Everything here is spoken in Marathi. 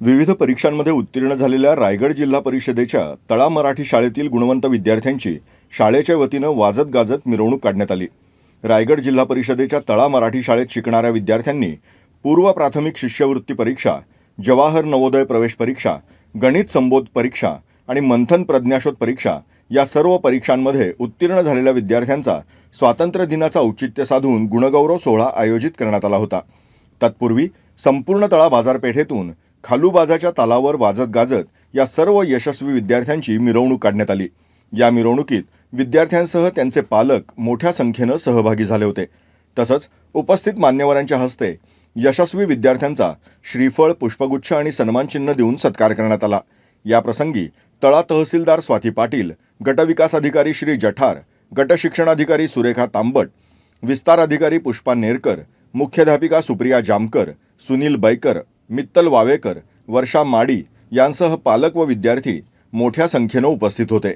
विविध परीक्षांमध्ये उत्तीर्ण झालेल्या रायगड जिल्हा परिषदेच्या तळा मराठी शाळेतील गुणवंत विद्यार्थ्यांची शाळेच्या वतीनं वाजत गाजत मिरवणूक काढण्यात आली. रायगड जिल्हा परिषदेच्या तळा मराठी शाळेत शिकणाऱ्या विद्यार्थ्यांनी पूर्व प्राथमिक शिष्यवृत्ती परीक्षा जवाहर नवोदय प्रवेश परीक्षा गणित संबोध परीक्षा आणि मंथन प्रज्ञाशोध परीक्षा या सर्व परीक्षांमध्ये उत्तीर्ण झालेल्या विद्यार्थ्यांचा स्वातंत्र्य दिनाचा औचित्य साधून गुणगौरव सोहळा आयोजित करण्यात आला होता. तत्पूर्वी संपूर्ण तळा बाजारपेठेतून खालूबाजाच्या तालावर वाजत गाजत या सर्व यशस्वी विद्यार्थ्यांची मिरवणूक काढण्यात आली. या मिरवणुकीत विद्यार्थ्यांसह त्यांचे पालक मोठ्या संख्येनं सहभागी झाले होते. तसंच उपस्थित मान्यवरांच्या हस्ते यशस्वी विद्यार्थ्यांचा श्रीफळ पुष्पगुच्छ आणि सन्मानचिन्ह देऊन सत्कार करण्यात आला. याप्रसंगी तळा तहसीलदार स्वाती पाटील गटविकास अधिकारी श्री जठार गटशिक्षणाधिकारी सुरेखा तांबट विस्तार अधिकारी पुष्पा नेरकर मुख्याध्यापिका सुप्रिया जामकर सुनील बैकर मित्तल वावेकर वर्षा माडी यांसह पालक व विद्यार्थी मोठ्या संख्येनं उपस्थित होते.